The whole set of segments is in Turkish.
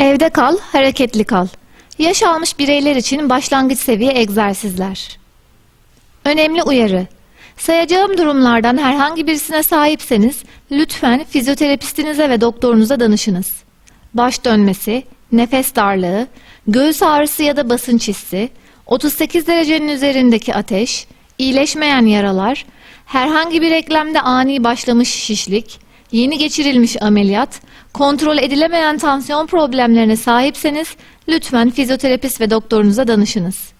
Evde kal, hareketli kal. Yaş almış bireyler için başlangıç seviye egzersizler. Önemli uyarı. Sayacağım durumlardan herhangi birisine sahipseniz lütfen fizyoterapistinize ve doktorunuza danışınız. Baş dönmesi, nefes darlığı, göğüs ağrısı ya da basınç hissi, 38 derecenin üzerindeki ateş, iyileşmeyen yaralar, herhangi bir eklemde ani başlamış şişlik, yeni geçirilmiş ameliyat, kontrol edilemeyen tansiyon problemlerine sahipseniz lütfen fizyoterapist ve doktorunuza danışınız.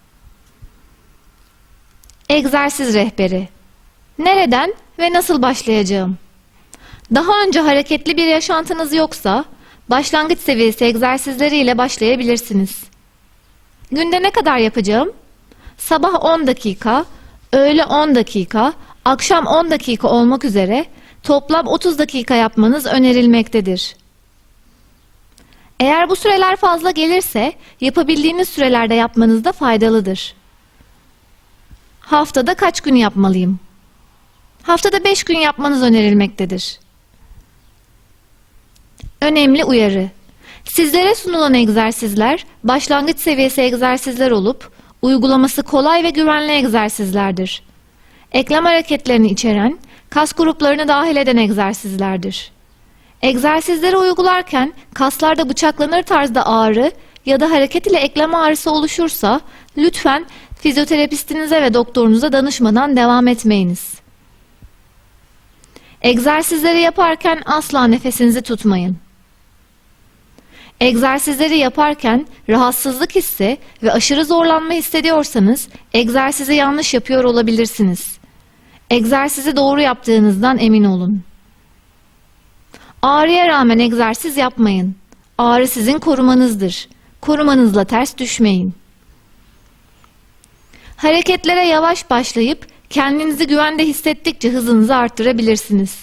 Egzersiz rehberi. Nereden ve nasıl başlayacağım? Daha önce hareketli bir yaşantınız yoksa başlangıç seviyesi egzersizleriyle başlayabilirsiniz. Günde ne kadar yapacağım? Sabah 10 dakika, öğle 10 dakika, akşam 10 dakika olmak üzere toplam 30 dakika yapmanız önerilmektedir. Eğer bu süreler fazla gelirse yapabildiğiniz sürelerde yapmanız da faydalıdır. Haftada kaç gün yapmalıyım? Haftada 5 gün yapmanız önerilmektedir. Önemli uyarı. Sizlere sunulan egzersizler başlangıç seviyesi egzersizler olup uygulaması kolay ve güvenli egzersizlerdir. Eklem hareketlerini içeren, kas gruplarını dahil eden egzersizlerdir. Egzersizleri uygularken kaslarda bıçaklanır tarzda ağrı ya da hareket ile eklem ağrısı oluşursa lütfen fizyoterapistinize ve doktorunuza danışmadan devam etmeyiniz. Egzersizleri yaparken asla nefesinizi tutmayın. Egzersizleri yaparken rahatsızlık hissi ve aşırı zorlanma hissediyorsanız egzersizi yanlış yapıyor olabilirsiniz. Egzersizi doğru yaptığınızdan emin olun. Ağrıya rağmen egzersiz yapmayın. Ağrı sizin korumanızdır. Korumanızla ters düşmeyin. Hareketlere yavaş başlayıp kendinizi güvende hissettikçe hızınızı arttırabilirsiniz.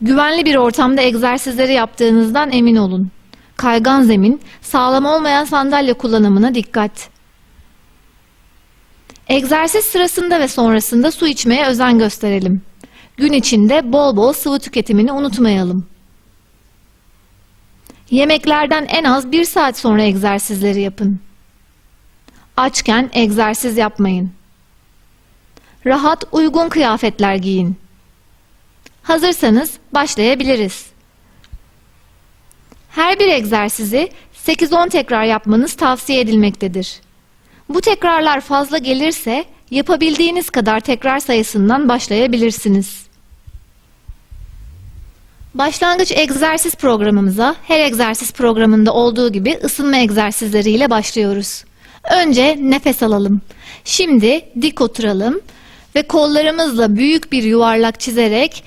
Güvenli bir ortamda egzersizleri yaptığınızdan emin olun. Kaygan zemin, sağlam olmayan sandalye kullanımına dikkat. Egzersiz sırasında ve sonrasında su içmeye özen gösterelim. Gün içinde bol bol sıvı tüketimini unutmayalım. Yemeklerden en az bir saat sonra egzersizleri yapın. Açken egzersiz yapmayın. Rahat, uygun kıyafetler giyin. Hazırsanız başlayabiliriz. Her bir egzersizi 8-10 tekrar yapmanız tavsiye edilmektedir. Bu tekrarlar fazla gelirse yapabildiğiniz kadar tekrar sayısından başlayabilirsiniz. Başlangıç egzersiz programımıza her egzersiz programında olduğu gibi ısınma egzersizleriyle başlıyoruz. Önce nefes alalım. Şimdi dik oturalım ve kollarımızla büyük bir yuvarlak çizerek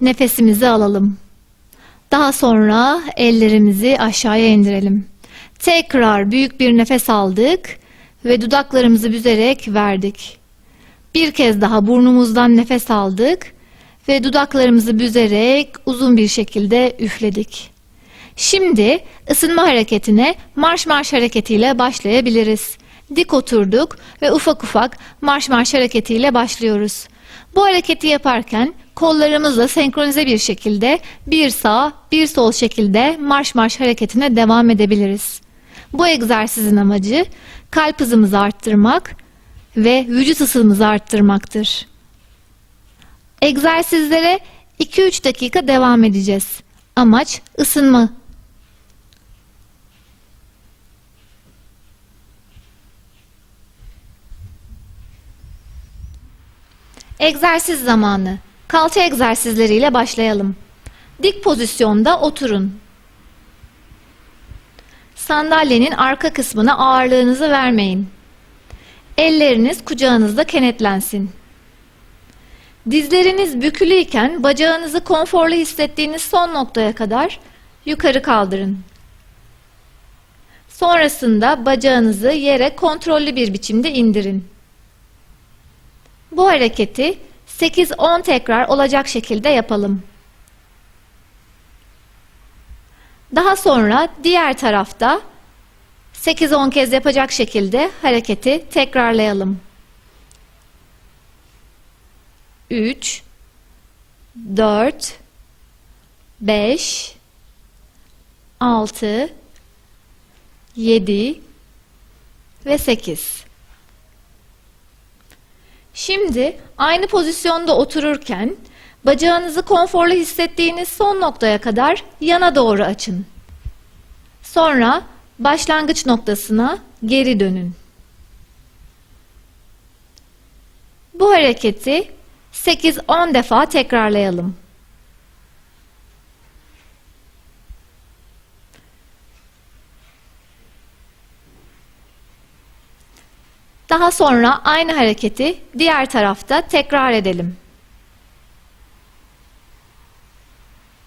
nefesimizi alalım. Daha sonra ellerimizi aşağıya indirelim. Tekrar büyük bir nefes aldık ve dudaklarımızı büzerek verdik. Bir kez daha burnumuzdan nefes aldık ve dudaklarımızı büzerek uzun bir şekilde üfledik. Şimdi ısınma hareketine marş marş hareketiyle başlayabiliriz. Dik oturduk ve ufak ufak marş marş hareketiyle başlıyoruz. Bu hareketi yaparken kollarımızla senkronize bir şekilde bir sağ bir sol şekilde marş marş hareketine devam edebiliriz. Bu egzersizin amacı kalp hızımızı arttırmak ve vücut ısımızı arttırmaktır. Egzersizlere 2-3 dakika devam edeceğiz. Amaç ısınma. Egzersiz zamanı. Kalça egzersizleriyle başlayalım. Dik pozisyonda oturun. Sandalyenin arka kısmına ağırlığınızı vermeyin. Elleriniz kucağınızda kenetlensin. Dizleriniz bükülüyken bacağınızı konforlu hissettiğiniz son noktaya kadar yukarı kaldırın. Sonrasında bacağınızı yere kontrollü bir biçimde indirin. Bu hareketi 8-10 tekrar olacak şekilde yapalım. Daha sonra diğer tarafta 8-10 kez yapacak şekilde hareketi tekrarlayalım. 3 4 5 6 7 ve 8. Şimdi aynı pozisyonda otururken bacağınızı konforlu hissettiğiniz son noktaya kadar yana doğru açın. Sonra başlangıç noktasına geri dönün. Bu hareketi 8-10 defa tekrarlayalım. Daha sonra aynı hareketi diğer tarafta tekrar edelim.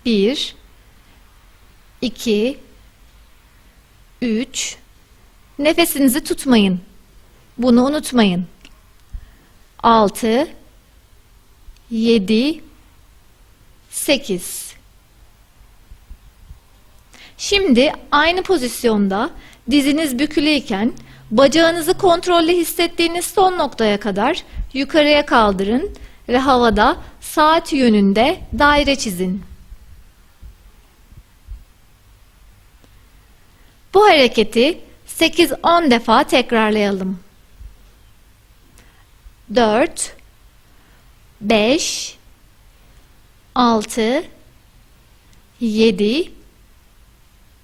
1 2 3 Nefesinizi tutmayın. Bunu unutmayın. 6 7 8 Şimdi aynı pozisyonda diziniz bükülüyken bacağınızı kontrollü hissettiğiniz son noktaya kadar yukarıya kaldırın ve havada saat yönünde daire çizin. Bu hareketi 8-10 defa tekrarlayalım. 4 5 6 7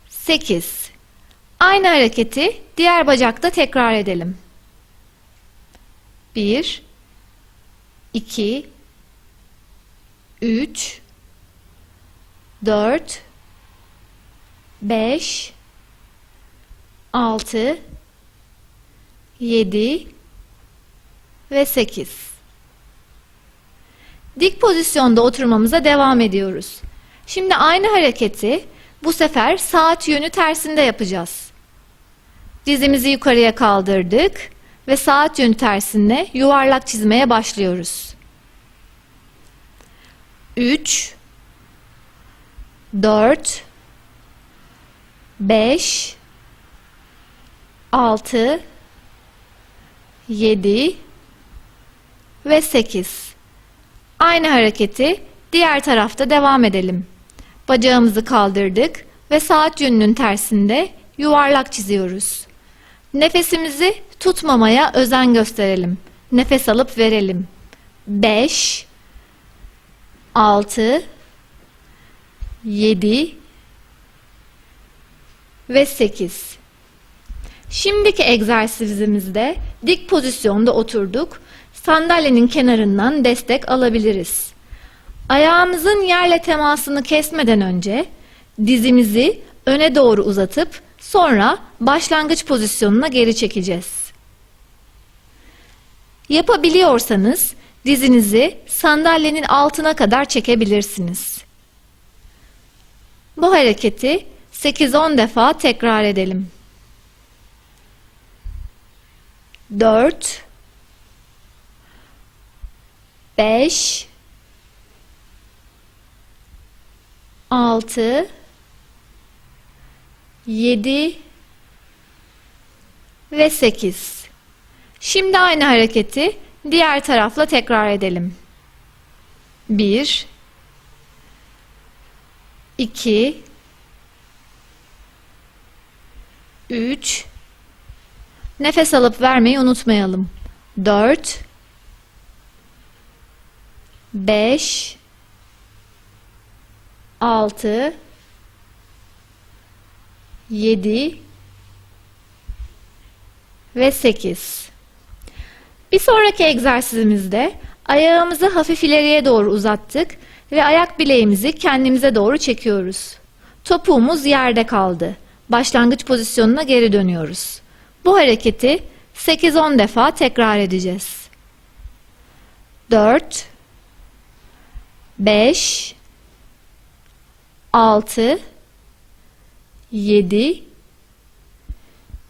8 Aynı hareketi diğer bacakta tekrar edelim. 1 2 3 4 5 6 7 ve 8 Dik pozisyonda oturmamıza devam ediyoruz. Şimdi aynı hareketi bu sefer saat yönü tersinde yapacağız. Dizimizi yukarıya kaldırdık ve saat yönü tersinde yuvarlak çizmeye başlıyoruz. 3 4 5 6 7 ve 8 Aynı hareketi diğer tarafta devam edelim. Bacağımızı kaldırdık ve saat yönünün tersinde yuvarlak çiziyoruz. Nefesimizi tutmamaya özen gösterelim. Nefes alıp verelim. 5 6 7 ve 8 Şimdiki egzersizimizde dik pozisyonda oturduk. Sandalyenin kenarından destek alabiliriz. Ayağımızın yerle temasını kesmeden önce dizimizi öne doğru uzatıp sonra başlangıç pozisyonuna geri çekeceğiz. Yapabiliyorsanız dizinizi sandalyenin altına kadar çekebilirsiniz. Bu hareketi 8-10 defa tekrar edelim. 4 5 6 7 ve 8 Şimdi aynı hareketi diğer tarafla tekrar edelim. 1 2 3 Nefes alıp vermeyi unutmayalım. 4 5 6 7 ve 8 Bir sonraki egzersizimizde ayağımızı hafif ileriye doğru uzattık ve ayak bileğimizi kendimize doğru çekiyoruz. Topuğumuz yerde kaldı. Başlangıç pozisyonuna geri dönüyoruz. Bu hareketi 8-10 defa tekrar edeceğiz. 4 5 6 7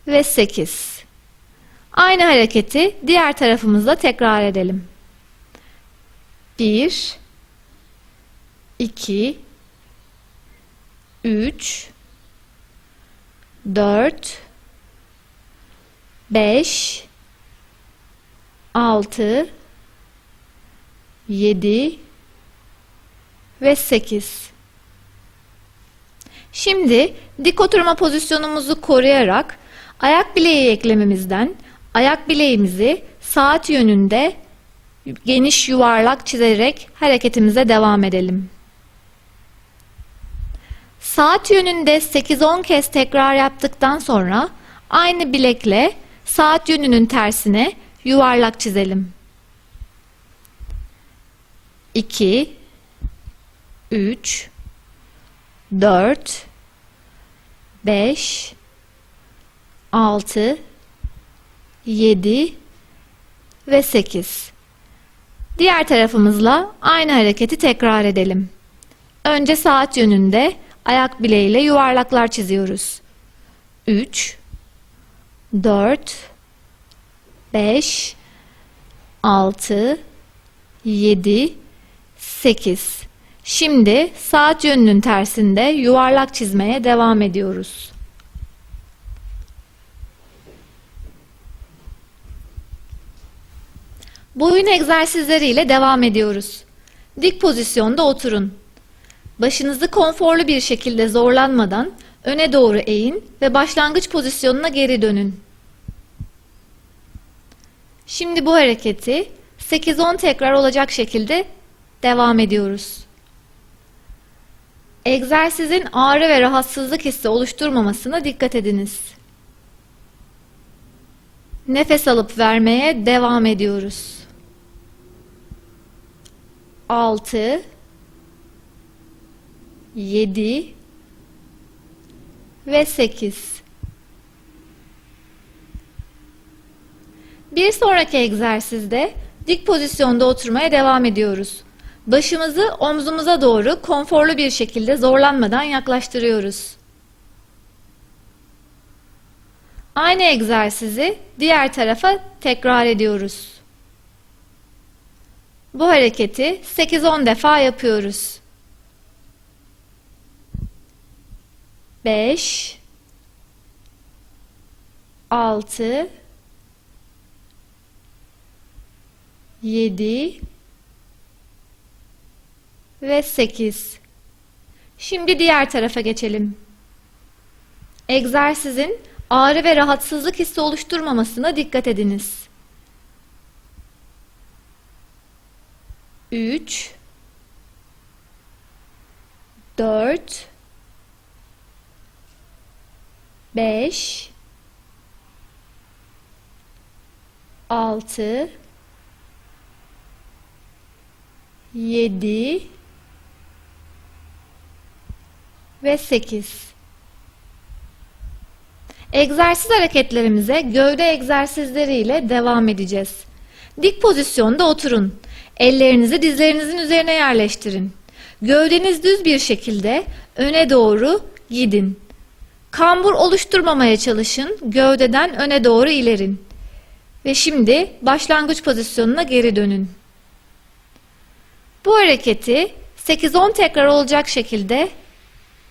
ve 8 Aynı hareketi diğer tarafımızda tekrar edelim. 1 2 3 4 5 6 7 ve 8 Şimdi dik oturma pozisyonumuzu koruyarak ayak bileği eklememizden ayak bileğimizi saat yönünde geniş yuvarlak çizerek hareketimize devam edelim. Saat yönünde 8-10 kez tekrar yaptıktan sonra aynı bilekle saat yönünün tersine yuvarlak çizelim. 2 3 4 5 6 7 ve 8. Diğer tarafımızla aynı hareketi tekrar edelim. Önce saat yönünde ayak bileğiyle yuvarlaklar çiziyoruz. 3 4 5 6 7 8 Şimdi saat yönünün tersinde yuvarlak çizmeye devam ediyoruz. Boyun egzersizleriyle devam ediyoruz. Dik pozisyonda oturun. Başınızı konforlu bir şekilde zorlanmadan öne doğru eğin ve başlangıç pozisyonuna geri dönün. Şimdi bu hareketi 8-10 tekrar olacak şekilde devam ediyoruz. Egzersizin ağrı ve rahatsızlık hissi oluşturmamasına dikkat ediniz. Nefes alıp vermeye devam ediyoruz. 6 7 ve 8 Bir sonraki egzersizde dik pozisyonda oturmaya devam ediyoruz. Başımızı omzumuza doğru konforlu bir şekilde zorlanmadan yaklaştırıyoruz. Aynı egzersizi diğer tarafa tekrar ediyoruz. Bu hareketi 8-10 defa yapıyoruz. 5 6 7 ve 8. Şimdi diğer tarafa geçelim. Egzersizin ağrı ve rahatsızlık hissi oluşturmamasına dikkat ediniz. 3 4 5 6 7 ve 8. Egzersiz hareketlerimize gövde egzersizleriyle devam edeceğiz. Dik pozisyonda oturun. Ellerinizi dizlerinizin üzerine yerleştirin. Gövdeniz düz bir şekilde öne doğru gidin. Kambur oluşturmamaya çalışın. Gövdeden öne doğru ilerin. Ve şimdi başlangıç pozisyonuna geri dönün. Bu hareketi 8-10 tekrar olacak şekilde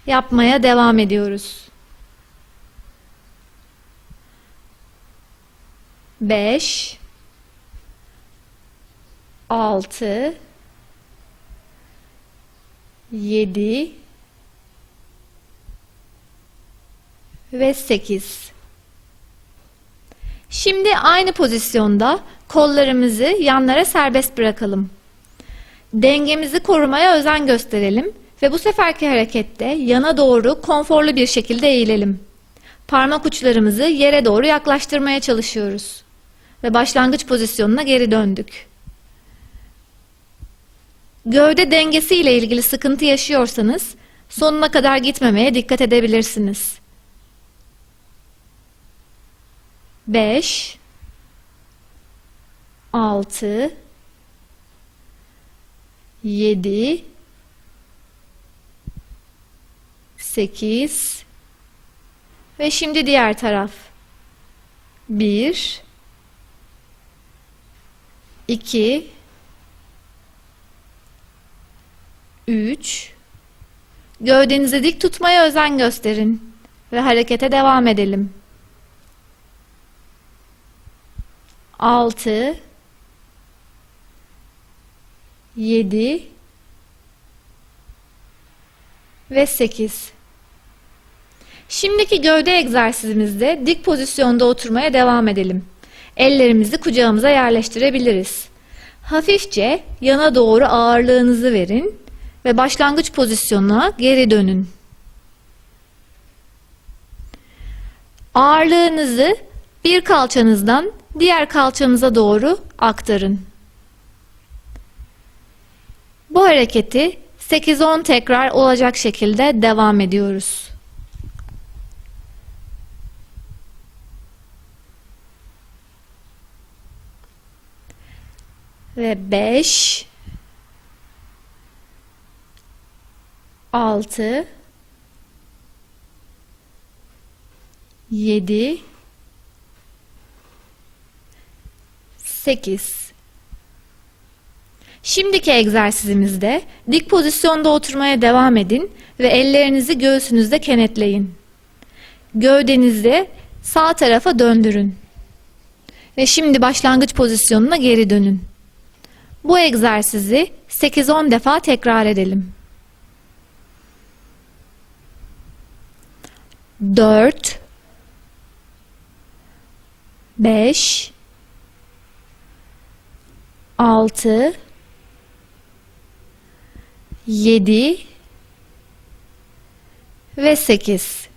yapmaya devam ediyoruz. 5 6 7 ve 8 Şimdi aynı pozisyonda kollarımızı yanlara serbest bırakalım. Dengemizi korumaya özen gösterelim ve bu seferki harekette yana doğru konforlu bir şekilde eğilelim. Parmak uçlarımızı yere doğru yaklaştırmaya çalışıyoruz. Ve başlangıç pozisyonuna geri döndük. Gövde dengesi ile ilgili sıkıntı yaşıyorsanız sonuna kadar gitmemeye dikkat edebilirsiniz. 5 6 7 8 ve şimdi diğer taraf. 1 2 3 Gövdenizi dik tutmaya özen gösterin ve harekete devam edelim. 6 7 ve 8. Şimdiki gövde egzersizimizde dik pozisyonda oturmaya devam edelim. Ellerimizi kucağımıza yerleştirebiliriz. Hafifçe yana doğru ağırlığınızı verin ve başlangıç pozisyonuna geri dönün. Ağırlığınızı bir kalçanızdan diğer kalçanıza doğru aktarın. Bu hareketi 8-10 tekrar olacak şekilde devam ediyoruz. Ve 5 6 7 8 Şimdiki egzersizimizde dik pozisyonda oturmaya devam edin ve ellerinizi göğsünüzde kenetleyin. Gövdenizi sağ tarafa döndürün. Ve şimdi başlangıç pozisyonuna geri dönün. Bu egzersizi 8-10 defa tekrar edelim. 4 5 6 7 ve 8.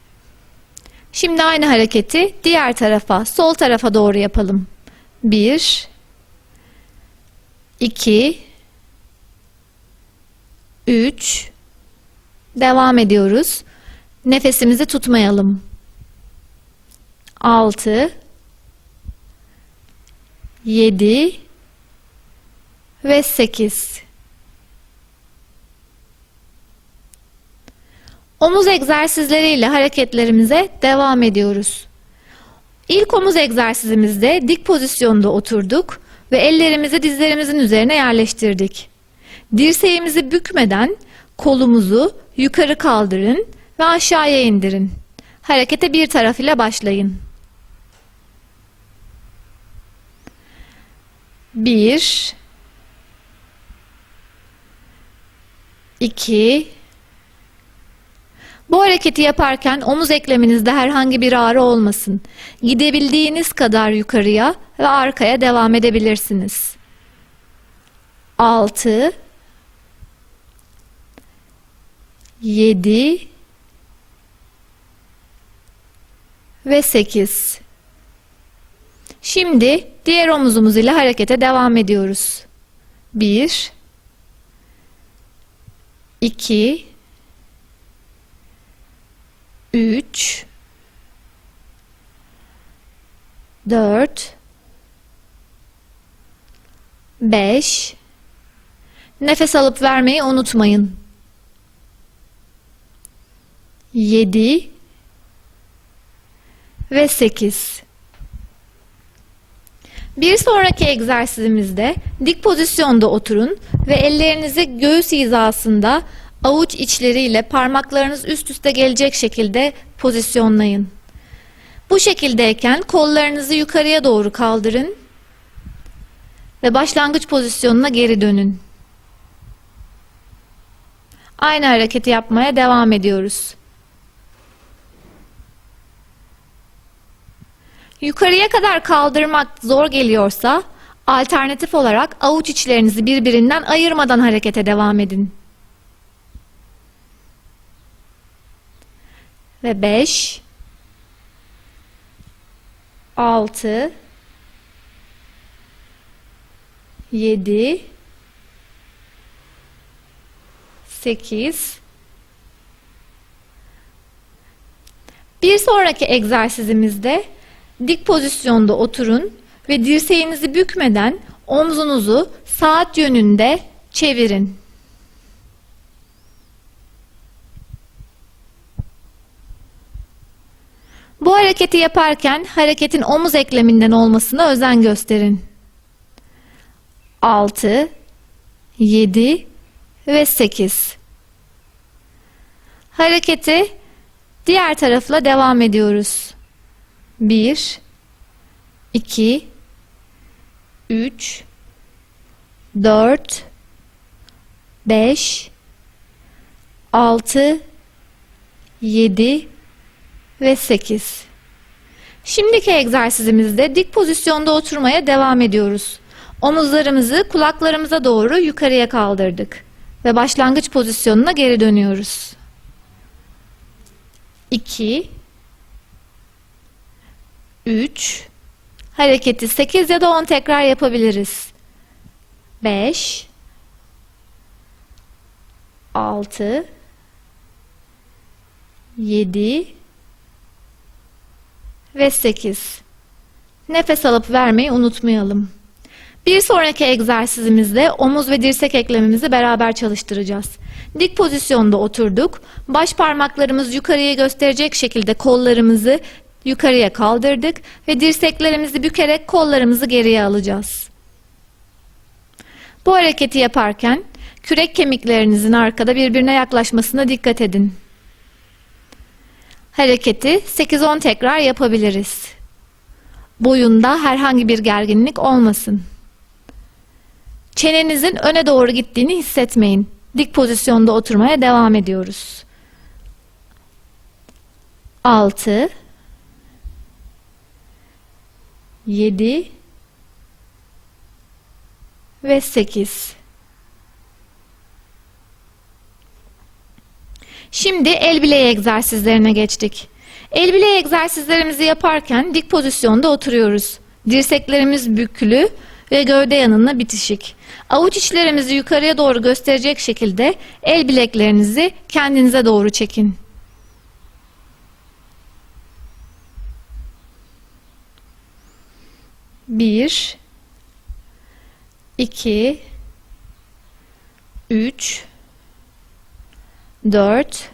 Şimdi aynı hareketi diğer tarafa, sol tarafa doğru yapalım. 1 2 3 Devam ediyoruz. Nefesimizi tutmayalım. 6 7 ve 8 Omuz egzersizleriyle hareketlerimize devam ediyoruz. İlk omuz egzersizimizde dik pozisyonda oturduk ve ellerimizi dizlerimizin üzerine yerleştirdik. Dirseğimizi bükmeden kolumuzu yukarı kaldırın ve aşağıya indirin. Harekete bir taraf ile başlayın. 1 2 Bu hareketi yaparken omuz ekleminizde herhangi bir ağrı olmasın. Gidebildiğiniz kadar yukarıya ve arkaya devam edebilirsiniz. 6 7 ve 8 Şimdi diğer omuzumuz ile harekete devam ediyoruz. 1 2 3 4 5 Nefes alıp vermeyi unutmayın. 7 ve 8 bir sonraki egzersizimizde dik pozisyonda oturun ve ellerinizi göğüs hizasında avuç içleriyle parmaklarınız üst üste gelecek şekilde pozisyonlayın. Bu şekildeyken kollarınızı yukarıya doğru kaldırın ve başlangıç pozisyonuna geri dönün. Aynı hareketi yapmaya devam ediyoruz. Yukarıya kadar kaldırmak zor geliyorsa alternatif olarak avuç içlerinizi birbirinden ayırmadan harekete devam edin. Ve 5 6 7 8 Bir sonraki egzersizimizde dik pozisyonda oturun ve dirseğinizi bükmeden omzunuzu saat yönünde çevirin. Bu hareketi yaparken hareketin omuz ekleminden olmasına özen gösterin. 6 7 ve 8 Hareketi diğer tarafla devam ediyoruz. 1 2 3 4 5 6 7 ve 8. Şimdiki egzersizimizde dik pozisyonda oturmaya devam ediyoruz. Omuzlarımızı kulaklarımıza doğru yukarıya kaldırdık ve başlangıç pozisyonuna geri dönüyoruz. 2 3 Hareketi 8 ya da 10 tekrar yapabiliriz. 5 6 7 ve 8. Nefes alıp vermeyi unutmayalım. Bir sonraki egzersizimizde omuz ve dirsek eklemimizi beraber çalıştıracağız. Dik pozisyonda oturduk. Baş parmaklarımız yukarıya gösterecek şekilde kollarımızı yukarıya kaldırdık ve dirseklerimizi bükerek kollarımızı geriye alacağız. Bu hareketi yaparken kürek kemiklerinizin arkada birbirine yaklaşmasına dikkat edin. Hareketi 8-10 tekrar yapabiliriz. Boyunda herhangi bir gerginlik olmasın. Çenenizin öne doğru gittiğini hissetmeyin. Dik pozisyonda oturmaya devam ediyoruz. 6 7 ve 8 Şimdi el bileği egzersizlerine geçtik. El bileği egzersizlerimizi yaparken dik pozisyonda oturuyoruz. Dirseklerimiz bükülü ve gövde yanına bitişik. Avuç içlerimizi yukarıya doğru gösterecek şekilde el bileklerinizi kendinize doğru çekin. Bir, iki, üç, 4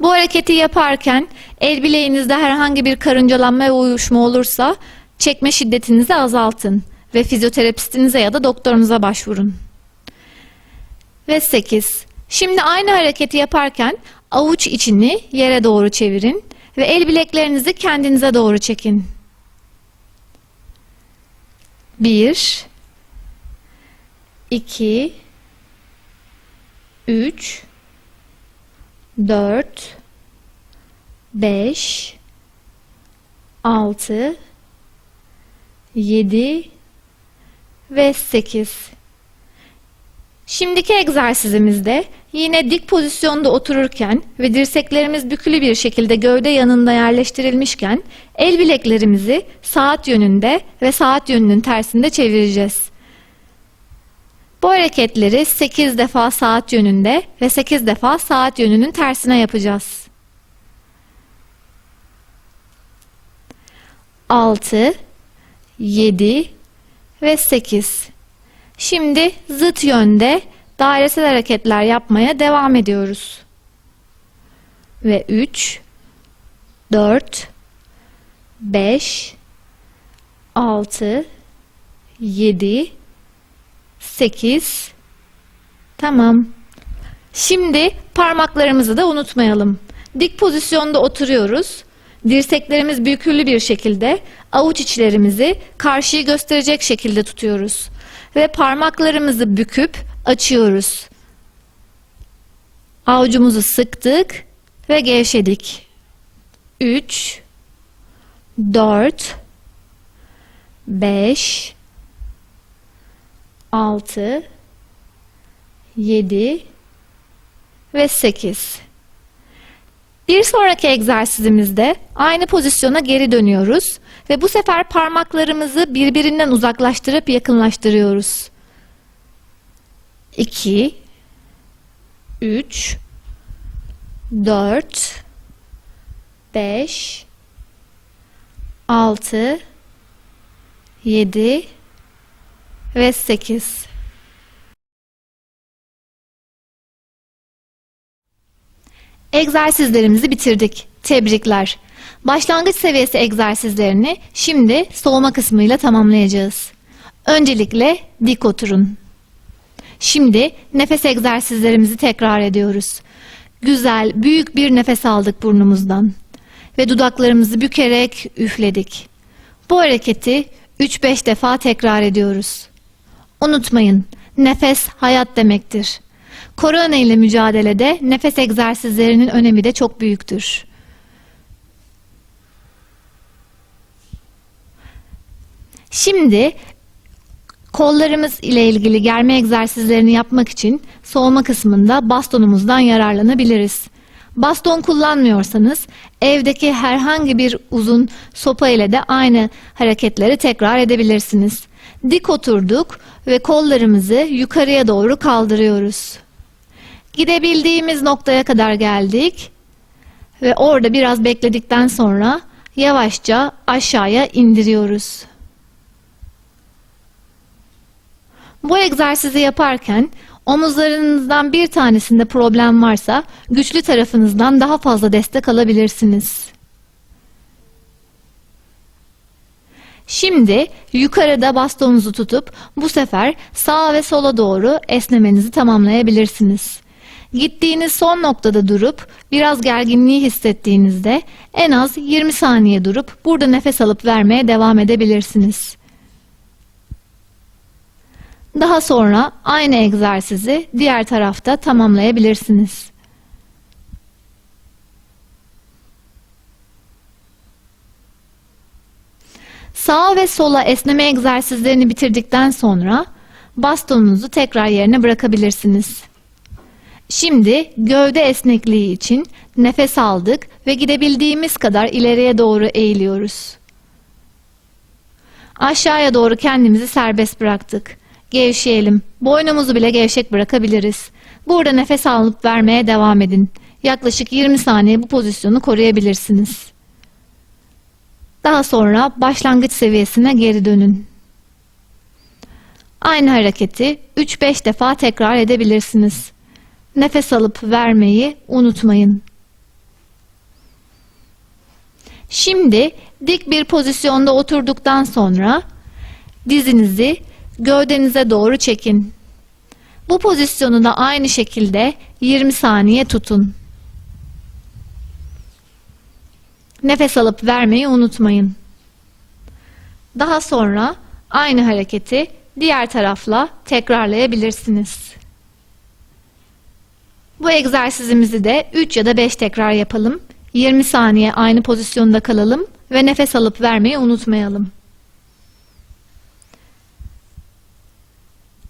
Bu hareketi yaparken el bileğinizde herhangi bir karıncalanma ve uyuşma olursa çekme şiddetinizi azaltın ve fizyoterapistinize ya da doktorunuza başvurun. Ve 8. Şimdi aynı hareketi yaparken avuç içini yere doğru çevirin ve el bileklerinizi kendinize doğru çekin. 1 2 3 4 5 6 7 ve 8 Şimdiki egzersizimizde yine dik pozisyonda otururken ve dirseklerimiz bükülü bir şekilde gövde yanında yerleştirilmişken el bileklerimizi saat yönünde ve saat yönünün tersinde çevireceğiz. Bu hareketleri 8 defa saat yönünde ve 8 defa saat yönünün tersine yapacağız. 6 7 ve 8 Şimdi zıt yönde dairesel hareketler yapmaya devam ediyoruz. Ve 3 4 5 6 7 8 Tamam. Şimdi parmaklarımızı da unutmayalım. Dik pozisyonda oturuyoruz. Dirseklerimiz bükülü bir şekilde avuç içlerimizi karşıyı gösterecek şekilde tutuyoruz. Ve parmaklarımızı büküp açıyoruz. Avucumuzu sıktık ve gevşedik. 3 4 5 6 7 ve 8 bir sonraki egzersizimizde aynı pozisyona geri dönüyoruz ve bu sefer parmaklarımızı birbirinden uzaklaştırıp yakınlaştırıyoruz. 2 3 4 5 6 7 ve 8 Egzersizlerimizi bitirdik. Tebrikler. Başlangıç seviyesi egzersizlerini şimdi soğuma kısmıyla tamamlayacağız. Öncelikle dik oturun. Şimdi nefes egzersizlerimizi tekrar ediyoruz. Güzel, büyük bir nefes aldık burnumuzdan ve dudaklarımızı bükerek üfledik. Bu hareketi 3-5 defa tekrar ediyoruz. Unutmayın, nefes hayat demektir. Korona ile mücadelede nefes egzersizlerinin önemi de çok büyüktür. Şimdi kollarımız ile ilgili germe egzersizlerini yapmak için soğuma kısmında bastonumuzdan yararlanabiliriz. Baston kullanmıyorsanız evdeki herhangi bir uzun sopa ile de aynı hareketleri tekrar edebilirsiniz. Dik oturduk ve kollarımızı yukarıya doğru kaldırıyoruz. Gidebildiğimiz noktaya kadar geldik ve orada biraz bekledikten sonra yavaşça aşağıya indiriyoruz. Bu egzersizi yaparken omuzlarınızdan bir tanesinde problem varsa güçlü tarafınızdan daha fazla destek alabilirsiniz. Şimdi yukarıda bastonunuzu tutup bu sefer sağa ve sola doğru esnemenizi tamamlayabilirsiniz. Gittiğiniz son noktada durup biraz gerginliği hissettiğinizde en az 20 saniye durup burada nefes alıp vermeye devam edebilirsiniz. Daha sonra aynı egzersizi diğer tarafta tamamlayabilirsiniz. Sağa ve sola esneme egzersizlerini bitirdikten sonra bastonunuzu tekrar yerine bırakabilirsiniz. Şimdi gövde esnekliği için nefes aldık ve gidebildiğimiz kadar ileriye doğru eğiliyoruz. Aşağıya doğru kendimizi serbest bıraktık. Gevşeyelim. Boynumuzu bile gevşek bırakabiliriz. Burada nefes alıp vermeye devam edin. Yaklaşık 20 saniye bu pozisyonu koruyabilirsiniz. Daha sonra başlangıç seviyesine geri dönün. Aynı hareketi 3-5 defa tekrar edebilirsiniz. Nefes alıp vermeyi unutmayın. Şimdi dik bir pozisyonda oturduktan sonra dizinizi gövdenize doğru çekin. Bu pozisyonu da aynı şekilde 20 saniye tutun. Nefes alıp vermeyi unutmayın. Daha sonra aynı hareketi diğer tarafla tekrarlayabilirsiniz. Bu egzersizimizi de 3 ya da 5 tekrar yapalım. 20 saniye aynı pozisyonda kalalım ve nefes alıp vermeyi unutmayalım.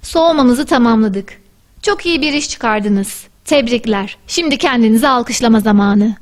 Soğumamızı tamamladık. Çok iyi bir iş çıkardınız. Tebrikler. Şimdi kendinizi alkışlama zamanı.